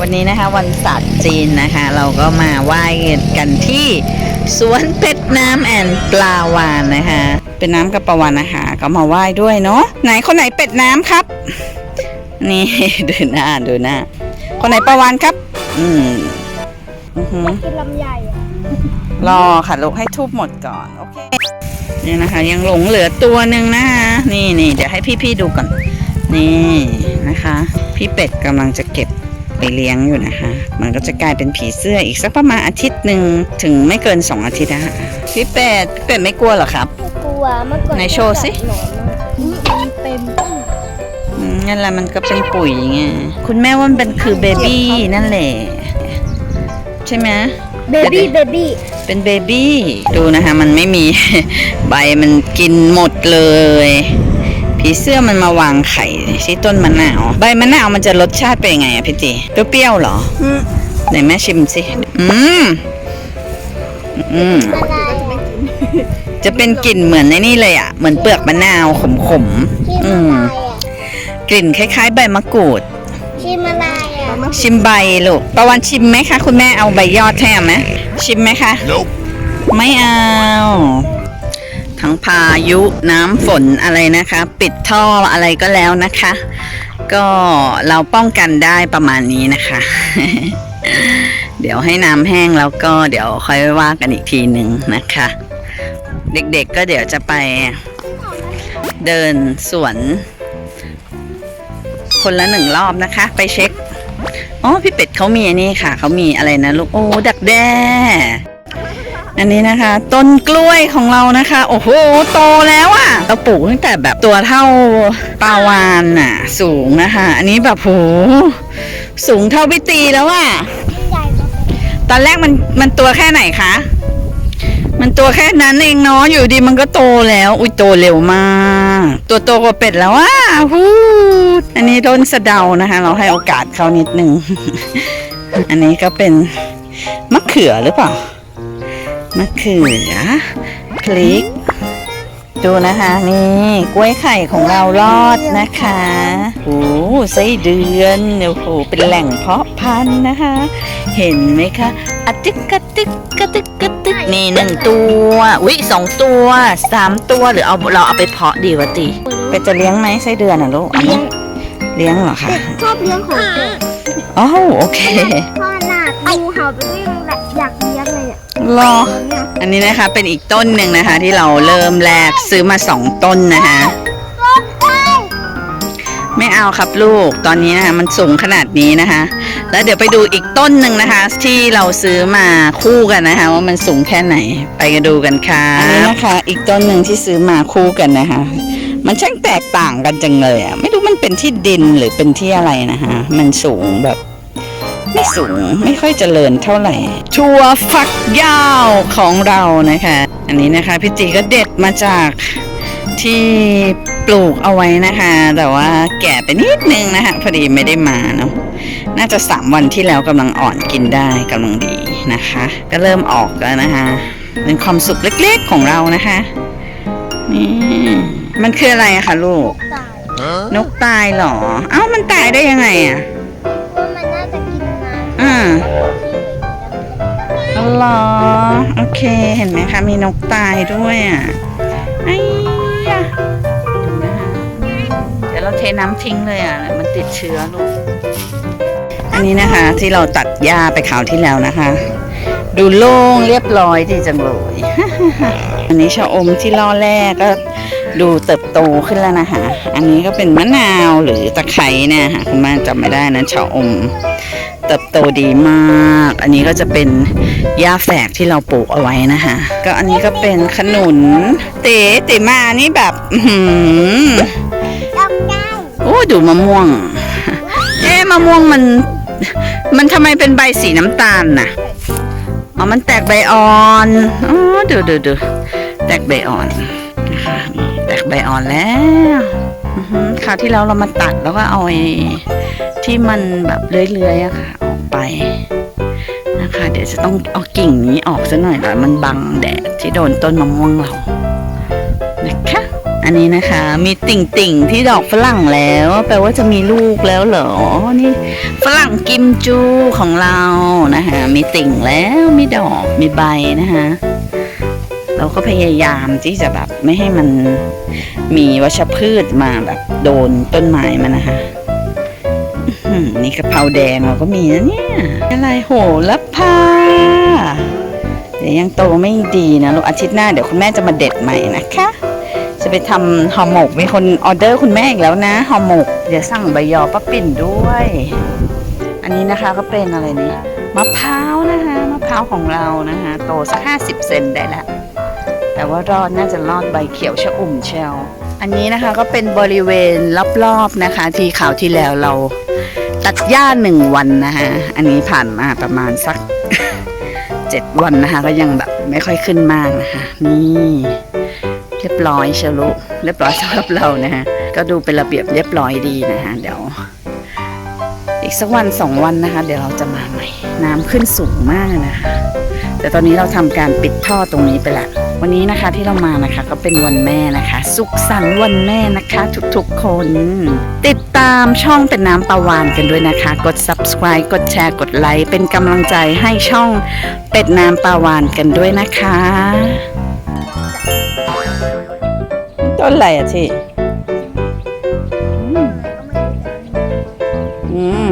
วันนี้นะคะวันศาสตร์จีนนะคะ เราก็มาไหว้กันที่สวนเป็ดน้ำแอนปลาวานนะคะ เป็นน้ำกับปลาวานนะคะก็มาไหว้ด้วยเนาะไหนคนไหนเป็ดน้ำครับ นี่ดูหน้าดูหน้า คนไหนปลาวานครับ อืมอือหือกินลำไยอะรอค่ะลูกให้ทูบหมดก่อนโอเคนี่นะคะ ยังหลงเหลือตัวหนึ่งนะคะนี่นี่เดี๋ยวให้พี่ๆดูก่อน นี่นะคะ พี่เป็ดกำลังจะเก็บ ไปเลี้ยงอยู่นะคะ มันก็จะกลายเป็นผีเสื้ออีกสักประมาณอาทิตย์หนึ่งถึงไม่เกินสองอาทิตย์นะคะพี่เป็ดพี่เป็ดไม่กลัวเหรอครับไม่กลัวเมื่อก่อนไหนโชว์สิ หนอนมันเต็มต้นอืมนั่นแหละมันก็เป็นปุ๋ยไงคุณแม่ว่ามันเป็นคือเบบี้นั่นแหละ ใช่ไหมเบบี้เบบี้เป็นเบบี้ดูนะคะ มันไม่มีใบมันกินหมดเลย ผีเสื้อมันมาวางไข่ที่ต้นมะนาว ใบมะนาวมันจะรสชาติเป็นยังไงอะพี่จีเปรี้ยวๆเหรอไหนแม่ชิมสิอืมอืมอะไรจะเป็นกลิ่นเหมือนในนี่เลยอะเหมือนเปลือกมะนาวขมๆชิมอือะมไรอะกลิ่นคล้าย ๆ ใบมะกรูด ชิมอะไรอะ ชิมใบลูกประวันชิมไหมคะ คุณแม่เอาใบยอดแทมไหมชิมไหมคะ ไม่เอา ทั้งพายุน้ำฝนอะไรนะคะ ปิดท่ออะไรก็แล้วนะคะ ก็เราป้องกันได้ประมาณนี้นะคะ เดี๋ยวให้น้ำแห้งแล้วก็เดี๋ยวค่อยว่ากันอีกทีหนึ่งนะคะ เด็กๆก็เดี๋ยวจะไปเดินสวน คนละหนึ่งรอบนะคะ ไปเช็คอ๋อพี่เป็ดเขามีอันนี้ค่ะ เขามีอะไรนะลูกโอ้ดักแด้ อันนี้นะคะ ต้นกล้วยของเรานะคะ โอ้โหโตแล้วอะ่ะเราปลูกตั้งแต่แบบตัวเท่าปาวานน่ะ สูงนะคะ อันนี้แบบโหสูงเท่าพี่ตีแล้วอะ่ะใหญ่กว่าตอนแรกมันมันตัวแค่ไหนคะมันตัวแค่นั้นเองเนาะอยู่ดีมันก็โตแล้ว อุ้ยโตเร็วมาก ตัวโตกว่าเป็ดแล้วอะฮู้อันนี้ต้นสะเดานะคะ เราให้โอกาสเขานิดนึง อันนี้ก็เป็นมะเขือหรือเปล่า มะเขือพริก ดูนะคะนี่กล้วยไข่ของเรารอดนะคะโอ้ไส้เดือนโอ้โหเป็นแหล่งเพาะพันธุ์นะคะ เห็นไหมคะอะติกกะติกกะติกกะติกนี่หนึ่งตัวอุ้ยสองตัวสามตัวหรือเอาเราเอาไปเพาะดีวะติเป็ดจะเลี้ยงไหมไส้เดือนอะลูกเอาไหมเลี้ยงเลี้ยงเหรอคะเด็กชอบเลี้ยงของเด็กอ๋อโอเคพ่อหน้างูเห่าไปวิ่งแบบอยากเลี้ยงเลยอะ รออันนี้นะคะเป็นอีกต้นหนึ่งนะคะ ที่เราเริ่มแรกซื้อมาสองต้นนะคะ ไม่เอาครับลูกตอนนี้นะคะมันสูงขนาดนี้นะคะ แล้วเดี๋ยวไปดูอีกต้นหนึ่งนะคะ ที่เราซื้อมาคู่กันนะคะ ว่ามันสูงแค่ไหนไปกันดูกันค่ะอันนี้นะคะ อีกต้นหนึ่งที่ซื้อมาคู่กันนะคะ มันช่างแตกต่างกันจังเลยอะไม่รู้มันเป็นที่ดินหรือเป็นที่อะไรนะคะ มันสูงแบบ ไม่สูงไม่ค่อยเจริญเท่าไหร่ ชัวฟักยาวของเรานะคะ อันนี้นะคะพี่จีก็เด็ดมาจากที่ปลูกเอาไว้นะคะ แต่ว่าแก่ไปนิดนึงนะคะพอดีไม่ได้มาเนาะน่าจะสามวันที่แล้วกำลังอ่อนกินได้กำลังดีนะคะ ก็เริ่มออกแล้วนะคะเป็นความสุขเล็กๆของเรานะคะนี่มันคืออะไรอะคะลูกตายนกตายเหรอ เอ้ามันตายได้ยังไงอะ อ๋อเหรอโอเค เห็นไหมคะ มีนกตายด้วยอะไอ้ยะเดี๋ยวเราเทน้ำทิ้งเลยอะ มันติดเชื้อลูก อันนี้นะคะที่เราตัดหญ้าไปคราวที่แล้วนะคะ ดูโล่งเรียบร้อยดีจังเลย อันนี้ชะอมที่ล่อแรกก็ดูเติบโตขึ้นแล้วนะคะ อันนี้ก็เป็นมะนาวหรือตะไคร้เนี่ยค่ะคุณแม่จำไม่ได้นะชะอม เติบโตดีมาก อันนี้ก็จะเป็นหญ้าแฝกที่เราปลูกเอาไว้นะคะก็อันนี้ก็เป็นขนุน เต๋เต๋มานี่แบบอื้อหือดำได้โอ้ดูมะม่วง เอ๊ะมะม่วงมัน มันทำไมเป็นใบสีน้ำตาลน่ะอ๋อมันแตกใบอ่อนอ๋อดูดูดูแตกใบอ่อนแตกใบอ่อนแล้วคราวที่แล้วเรามาตัดแล้วก็เอาไอ้ที่มันแบบเลื้อยๆอะค่ะ ไปนะคะ เดี๋ยวจะต้องเอากิ่งนี้ออกซะหน่อยหน่อยมันบังแดดที่โดนต้นมะม่วงเรานะคะ อันนี้นะคะ มีติ่งติ่งที่ดอกฝรั่งแล้ว แปลว่าจะมีลูกแล้วเหรอ นี่ฝรั่งกิมจูของเรานะคะมีติ่งแล้วมีดอกมีใบนะคะเราก็พยายามที่จะแบบไม่ให้มันมีวัชพืชมาแบบโดนต้นไม้มันนะคะ นี่กะเพราแดงเราก็มีนะเนี่ย อะไรโหระพาเดี๋ยวยังโตไม่ดีนะลูกอาทิตย์หน้าเดี๋ยวคุณแม่จะมาเด็ดใหม่นะคะ จะไปทำห่อหมก มีคนออเดอร์คุณแม่อีกแล้วนะห่อหมก เดี๋ยวสั่งใบยอป้าปิ่นด้วย อันนี้นะคะก็เป็นอะไรนี่มะพร้าวนะคะมะพร้าวของเรานะคะโตสักห้าสิบเซนได้ละแต่ว่ารอดน่าจะรอดใบเขียวชะอุ่มเชลอันนี้นะคะก็เป็นบริเวณรอบๆนะคะ ที่ข่าวที่แล้วเรา ตัดหญ้าหนึ่งวันนะคะอันนี้ผ่านมาประมาณสักเจ็ดวันนะคะก็ยังแบบไม่ค่อยขึ้นมากนะคะนี่เรียบร้อยเชลุเรียบร้อยสำหรับเรานะฮะก็ดูเป็นระเบียบเรียบร้อยดีนะคะเดี๋ยว อีกสักวันสองวันนะคะ เดี๋ยวเราจะมาใหม่ น้ำขึ้นสูงมากนะคะแต่ตอนนี้เราทำการปิดท่อตรงนี้ไปและ วันนี้นะคะที่เรามานะคะก็เป็นวันแม่นะคะ สุขสันต์วันแม่นะคะ ทุกๆคน ติดตามช่องเป็นน้ำปะวานกันด้วยนะคะ กด subscribe กดแชร์กดไลค์เป็นกำลังใจให้ช่องเป็ดน้ำปะวานกันด้วยนะคะต้นอะไรอะชีอืม